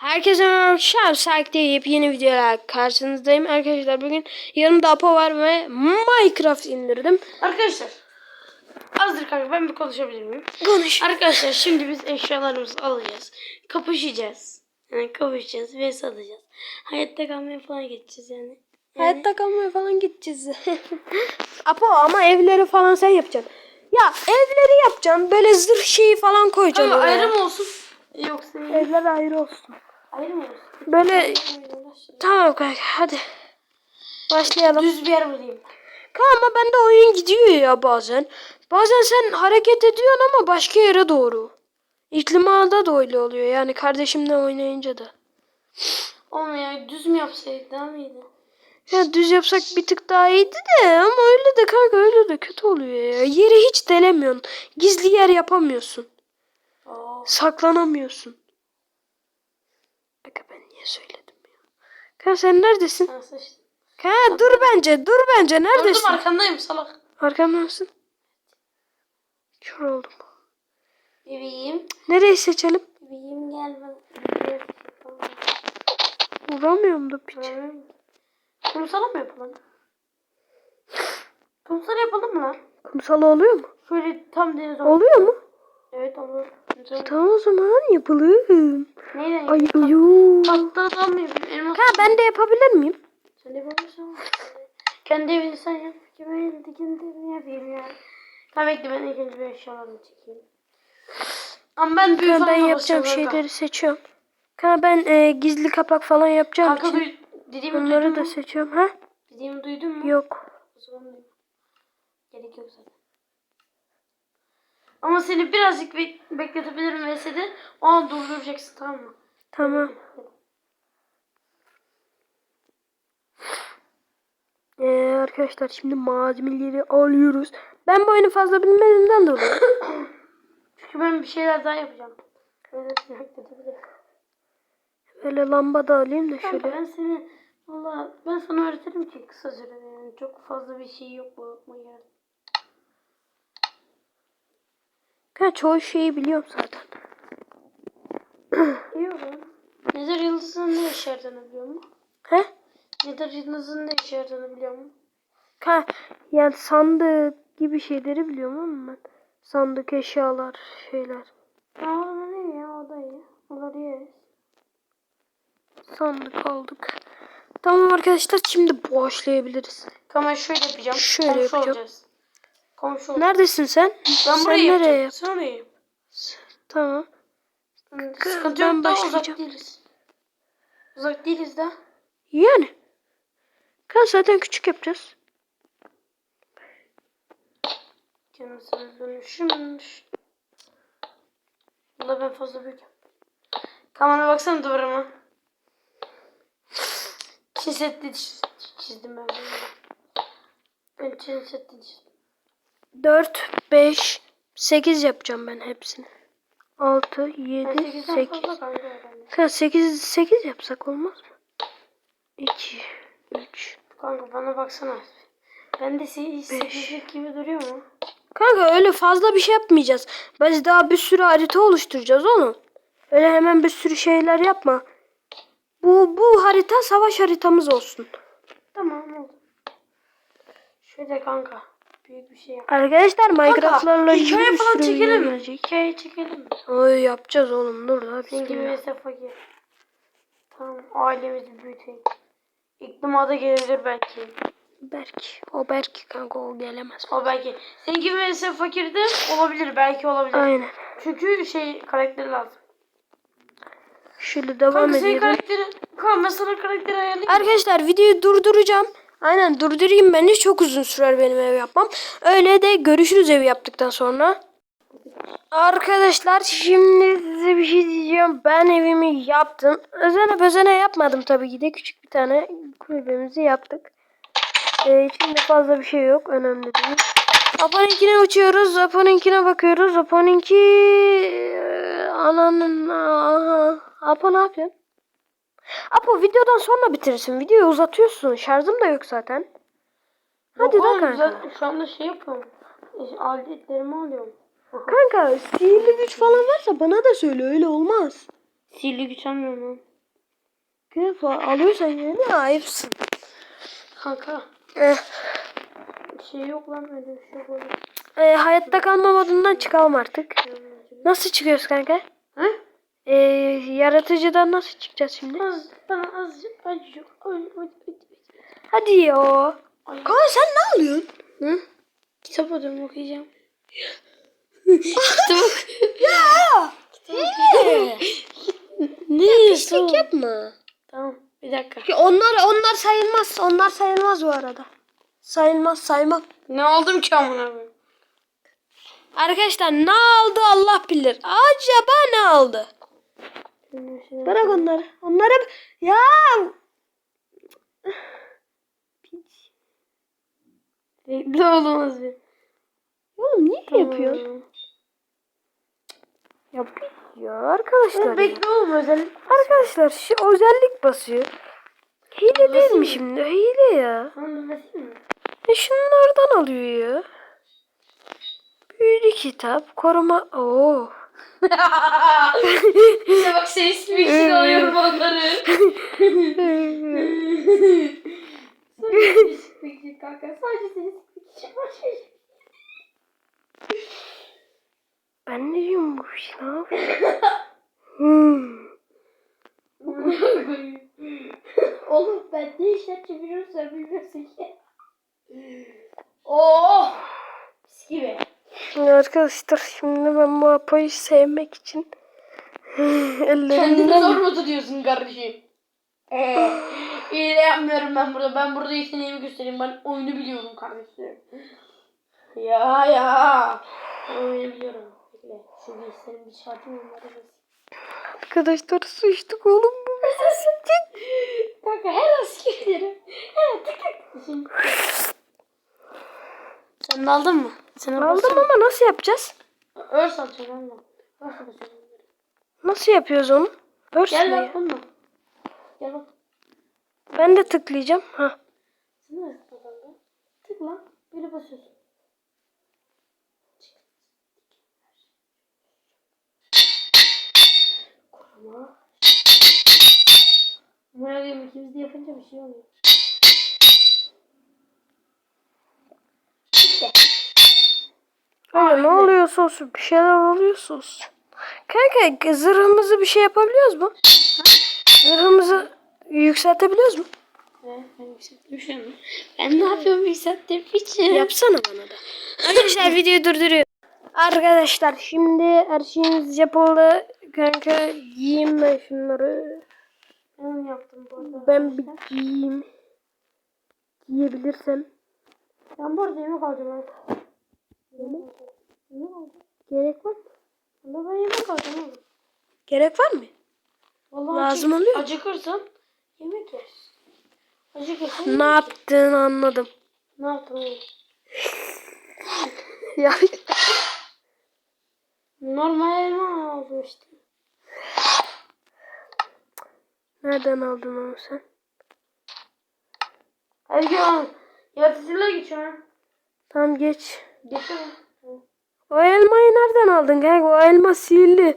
Herkese merhaba arkadaşlar. Sakin deyip yeni videolar karşınızdayım. Arkadaşlar bugün yanımda Apo var ve Minecraft indirdim. Arkadaşlar. Azdır kanka ben bir konuşabilir miyim? Konuş. Arkadaşlar şimdi biz eşyalarımızı alacağız. Kapışacağız. Yani kapışacağız ve satacağız. Hayatta kalmaya falan geçeceğiz yani. yani Hayatta kalmaya falan gideceğiz. Apo ama evleri falan sen yapacaksın. Ya evleri yapacaksın. Böyle zırh şeyi falan koyacaksın Ama oraya. ayrı mı olsun? Yoksa Evler ayrı olsun. Böyle tamam kanka hadi. Başlayalım. Düz bir yer bulayım. Kanka ama bende oyun gidiyor ya bazen. Bazen sen hareket ediyorsun ama başka yere doğru. İklimada da öyle oluyor yani kardeşimle oynayınca da. Olmuyor. Düz mü yapsaydık daha mı iyiydi? Ya düz yapsak bir tık daha iyiydi de ama öyle de kanka öyle de kötü oluyor ya. Yeri hiç delemiyorsun. Gizli yer yapamıyorsun. Oo. Saklanamıyorsun. Kanka ben niye söyledim ya? Kanka sen neredesin? Sıçtın. Kanka dur bence dur bence Durdum neredesin? arkandayım salak. Arkamda mısın? Kör oldum. Bebeğim. Nereyi seçelim? Bebeğim gel bana. Vuramıyorum da piç. Kumsala mı yapalım? Kumsal yapalım mı lan? Kumsal oluyor mu? Şöyle tam deniz olsun. Oluyor mu? Evet olur. Güzel. Tamam o zaman yapalım. Neyle Ay uyuu. Yapayım? Elmas Ha ben de yapabilir miyim? Sen de yapabilirsin. Kendi evini sen yap. Kime evini kendi evini yapayım ya. Tamam bekle ben ilk önce bir eşyalarımı çekeyim. Ama ben büyük Ben, falan ben da yapacağım şeyleri seçiyorum. Kanka ben e, gizli kapak falan yapacağım Kanka, için dediğimi bunları da mu? seçiyorum. Ha? Dediğimi duydun mu? Yok. O zaman. Gerek yok zaten. Ama seni birazcık bek bekletebilirim VS'de. O an durduracaksın tamam mı? Tamam. Ee, arkadaşlar şimdi malzemeleri alıyoruz. Ben bu oyunu fazla bilmediğimden dolayı. Çünkü ben bir şeyler daha yapacağım. Seni. Böyle lamba da alayım da şöyle. ben seni valla ben sana öğretirim ki kısa sürede yani çok fazla bir şey yok bu yapma Kanka çoğu şeyi biliyorum zaten. İyi olur. Nether yıldızının ne işe yaradığını biliyor musun? He? Nether yıldızının ne işe yaradığını biliyor musun? Kanka yani sandık gibi şeyleri biliyorum ama ben. Sandık eşyalar şeyler. Aa ne ya o da iyi. Onları yeriz. Sandık aldık. Tamam arkadaşlar şimdi başlayabiliriz. Tamam şöyle yapacağım. Şöyle Komşu yapacağım. olacağız. Komşu. Neredesin sen? Ben sen burayı nereye yapacağım. yap? Sen orayı. Tamam. Hı, ben Sıkıntı yok da uzak değiliz. Uzak değiliz de. Yani. Kanka zaten küçük yapacağız. Kendisine dönüşümüş. Bunda ben fazla büyük. Kamera baksana duvarıma. Çin setli çiz- çizdim ben. Ben Çin setli çizdim. 4, 5, 8 yapacağım ben hepsini. 6, Ben 7, 8'den 8. fazla kanka herhalde. Kanka 8, 8 yapsak olmaz mı? 2, 3. Kanka bana baksana. Ben de 8'lik gibi duruyor mu? Kanka öyle fazla bir şey yapmayacağız. Biz daha bir sürü harita oluşturacağız oğlum. Öyle hemen bir sürü şeyler yapma. Bu bu harita savaş haritamız olsun. Tamam oldu. Şöyle kanka. Büyük bir şey yap. Arkadaşlar Minecraft'larla ilgili hikaye falan çekelim mi? Hikaye çekelim mi? Ay yapacağız oğlum dur da. Zengin vs fakir. Tamam ailemizi büyütelim. İklimada gelebilir belki. Berk. O Berk kanka o gelemez. O belki. Zengin vs fakir de olabilir. Belki olabilir. Aynen. Çünkü şey karakteri lazım. Şöyle devam Kanka senin edelim. karakteri... Kanka sana karakteri ayarlayayım. Arkadaşlar videoyu durduracağım. Aynen durdurayım bence çok uzun sürer benim ev yapmam. Öyle de görüşürüz evi yaptıktan sonra. Arkadaşlar şimdi size bir şey diyeceğim. Ben evimi yaptım. Özene bezene yapmadım tabii ki de. Küçük bir tane kulübemizi yaptık. Ee, içinde fazla bir şey yok. Önemli değil. Apo'nunkine uçuyoruz. Apo'nunkine bakıyoruz. Apo'nunki... Ee, Ananın... Aha. Apo ne yapıyorsun? Apo videodan sonra bitirirsin. Videoyu uzatıyorsun. Şarjım da yok zaten. Hadi Yok da kanka. zaten Şu anda şey yapıyorum. Aletlerimi alıyorum. Kanka sihirli güç falan varsa bana da söyle öyle olmaz. Sihirli güç almıyorum lan. Kanka alıyorsan yani ayıpsın. Kanka. Eh, Şey yok lan öyle bir şey yok. öyle. e, hayatta kalma modundan çıkalım artık. Nasıl çıkıyoruz kanka? Ha? E, yaratıcıdan nasıl çıkacağız şimdi? Az, bana azıcık acıcık. Hadi ya. Kanka sen ne alıyorsun? Hı? Kitap alıyorum okuyacağım. Kitap. Ya. Ne Pislik yapma. Tamam bir dakika. Ya onlar onlar sayılmaz. Onlar sayılmaz bu arada. Sayılmaz saymam. Ne oldum ki amına koyayım? Arkadaşlar ne aldı Allah bilir. Acaba ne aldı? Bırak onları. Onları ya Bekle olmaz bir. oğlum niye yapıyorsun? Yapıyor ya arkadaşlar. Bekle oğlum özellik. Arkadaşlar şu özellik basıyor. Hile değil mi şimdi? Hile ya. Basayım mı? E şunlardan alıyor ya. Büyülü kitap, koruma. Oo. İşte bak seni ismi için alıyorum onları. Sadece kanka. Seni şey. Ben ne diyorum bu iş ne yapıyor? Oğlum ben ne işler çeviriyorum sen bilmiyorsun ki. Oh! Gibi. Şimdi arkadaşlar şimdi ben bu Apo'yu sevmek için Kendini zor mu tutuyorsun kardeşim? Ee, de yapmıyorum ben burada. Ben burada yeteneğimi göstereyim. Ben oyunu biliyorum kardeşim. Ya ya. Oyunu biliyorum. Bekle. Şu bilgisayarın bir şartım onları arkadaşlar su içtik oğlum bu bize sıcak. Kanka her an. Her an tık tık. Şimdi- aldın mı? Sen Aldım ama nasıl yapacağız? Örs atacağım anne. Örs atacağım. Nasıl yapıyoruz onu? Örs Gel bak bununla. Gel bak. Ben de tıklayacağım. Ha. Sen tıkla. Böyle basıyorsun. Koruma. Merak ikimiz de yapınca bir şey oluyor. Öyle ne oluyorsa olsun bir şeyler oluyorsa olsun. Kanka zırhımızı bir şey yapabiliyoruz mu? Zırhımızı yükseltebiliyoruz mu? Ve ben ne yapıyorum yükselttim hiç. Yapsana bana da. Arkadaşlar videoyu durduruyorum. Arkadaşlar şimdi her şeyimiz yapıldı. Kanka giyeyim ben şunları. Ben yaptım bu arada. Ben bir giyeyim. Giyebilirsem. Ben bu arada yemek alacağım artık. Yemek? Yemek alacağım. Gerek var mı? Valla ben yemek alacağım oğlum. Gerek var mı? Vallahi Lazım acık- oluyor. Acıkırsan yemek yersin. Acıkırsan Ne yaptığını anladım. Ne yaptın oğlum? Ya Normal elma aldım işte. nereden aldın onu sen? Hadi gel oğlum. Yaratıcılığa geç ha. Tamam geç. O elmayı nereden aldın kanka? O elma sihirli.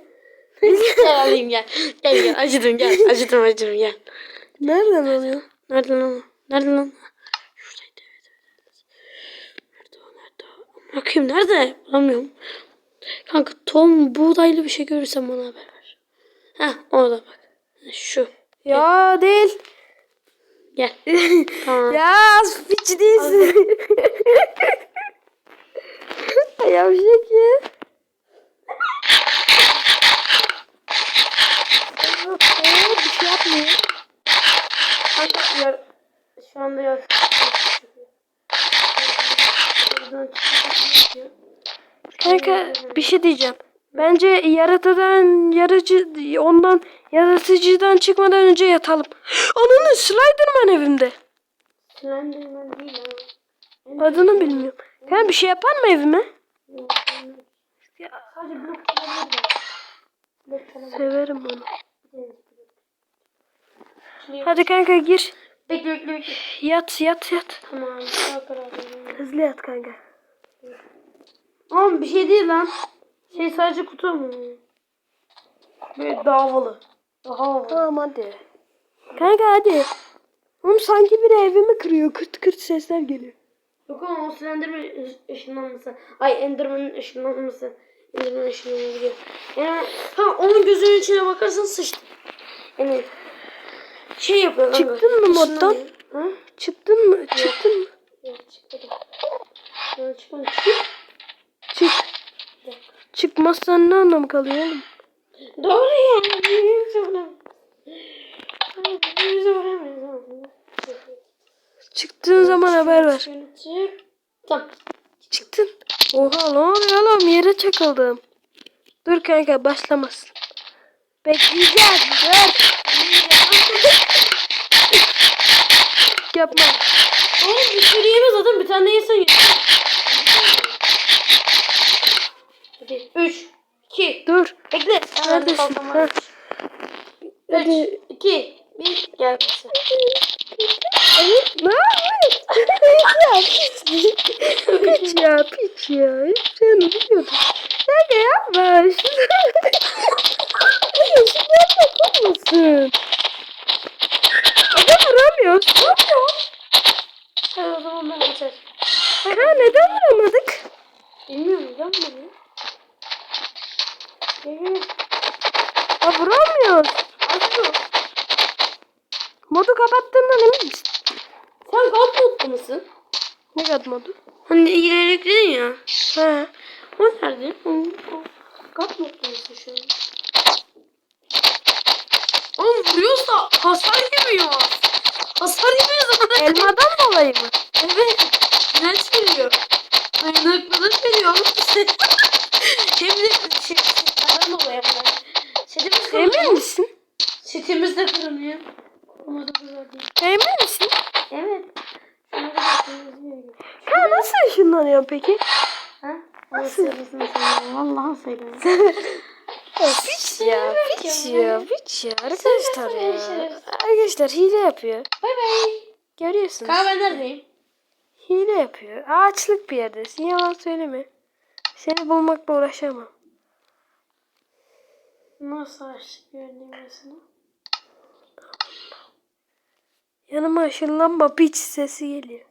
gel alayım gel. Gel gel acıdım gel. Acıdım acıdım gel. Nereden alıyor? Nerede lan o? Nerede lan? Şuradaydı evet evet. Nerede o nerede o? Bakayım nerede? Bulamıyorum. Kanka tohum buğdaylı bir şey görürsen bana haber ver. Heh orada bak. Şu. Ya değil. Gel. Tamam. ya az piç değilsin. Yavşak ya. Bir şey yapmıyor. Kanka yar, şu anda yar. Kanka bir şey diyeceğim. Bence yaratıdan yarıcı ondan yaratıcıdan çıkmadan önce yatalım. Onun Sliderman evimde. Slenderman değil ama. Adını bilmiyorum. Kanka bir şey yapar mı evime? Sadece blok çalabilir. Severim onu. Hadi kanka gir. Bekle bekle bekle. Yat yat yat. Tamam. Hızlı yat kanka. Oğlum bir şey değil lan. Şey sadece kutu mu? Böyle davalı. Daha havalı. Tamam hadi. Kanka hadi. Oğlum sanki biri evimi kırıyor. Kırt kırt sesler geliyor. Yok ama o Slenderman ışınlanması. Ay Enderman'ın ışınlanması. Enderman ışınlanabiliyor. Yani ha onun gözünün içine bakarsan sıçtı. Yani şey yapıyor. Çıktın mı moddan? Ha? Çıktın mı? Çıktın mı? Yok çıkmadı. Ha, çıkmadı. Çık. Çık. Çıkmazsan ne anlamı kalıyor oğlum? Doğru yani. Birbirimize vuramıyoruz. Birbirimize vuramıyoruz. Çıktığın zaman haber ver. Tamam. Çıktın. Oha oluyor oğlum? Yere çakıldım. Dur kanka başlamasın. Bekleyeceğiz. Dur. Yapma. Oğlum bir sürü yeme zaten bir tane yesen yeter. Hadi 3, 2, Dur. bekle. Neredesin? Ha. 3, 2, 1, gel. Evet, ne yapıyorsun? piç ya, piç ya. Hep sen biliyordun. Kanka yapma. Şunu Hayır, şunu yapma mısın? Adam vuramıyor. Ne yapıyor? Hadi o zaman ben geçer. Ha, neden vuramadık? Bilmiyorum neden bunu? Gel Ha, vuramıyoruz. Modu kapattığından emin misin? Sen God modda mısın? Ne kadar modu? Hani ilerledin ya. Ha. O nerede? God modda mısın şu an? Oğlum vuruyorsa hasar yemiyor. Hasar yemiyor zaten. Elmadan dolayı mı? Evet. Direnç veriyor. Dayanıklılık veriyor oğlum bize. Hem de şey, setlerden dolayı ama. Setimiz kırılıyor. Emin misin? Setimiz de kırılıyor. Ama da güzel değil. Emin misin? Evet. Şunu da bakıyoruz. Ha nasıl ışınlanıyor peki? Ha? Nasıl? Vallahi söylüyorum. Piç ya, piç ya, piç ya. Arkadaşlar ya. Arkadaşlar hile yapıyor. Bay bay. Görüyorsunuz. Ben neredeyim? Hile yapıyor. Ağaçlık bir yerdesin. Yalan söyleme. Seni bulmakla uğraşamam. Nasıl açtık gördüğüm mesela? Yanıma ışınlanma piç sesi geliyor.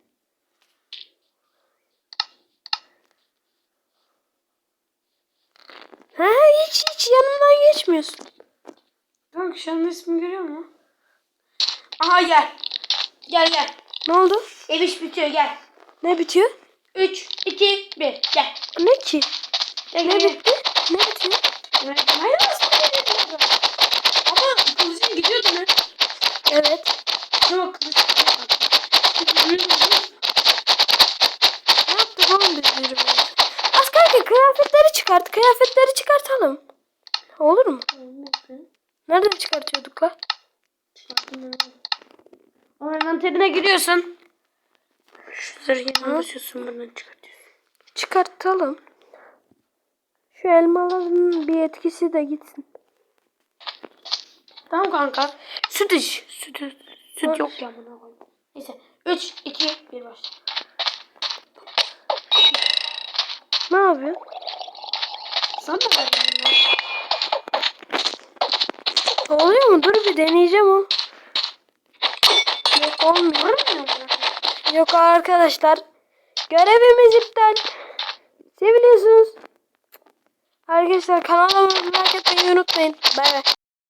Ha hiç hiç yanımdan geçmiyorsun. Kanka şu anda ismini görüyor musun? Aha gel. Gel gel. Ne oldu? Ev iş bitiyor gel. Ne bitiyor? 3, 2, 1 gel. Ne ki? Gel Ne gel. bitti? Ne bitiyor? Evet, hayır aslında Ama kılıcın gidiyordu ne? Evet. Çıkart. Kıyafetleri çıkartalım. Olur mu? Nereden çıkartıyorduk la? O envanterine giriyorsun. Şu zırhını Hı? basıyorsun buradan çıkartıyorsun. Çıkartalım. Şu elmaların bir etkisi de gitsin. Tamam kanka. Süt iç. Süt, süt yok ya buna koy. Neyse. 3, 2, 1 başla. Ne yapıyor? Sana. Oluyor mu? Dur bir deneyeceğim o. Yok olmuyor. Yok arkadaşlar. Görevimiz iptal. Seviliyorsunuz. Arkadaşlar kanalıma like atmayı unutmayın. Bay bay.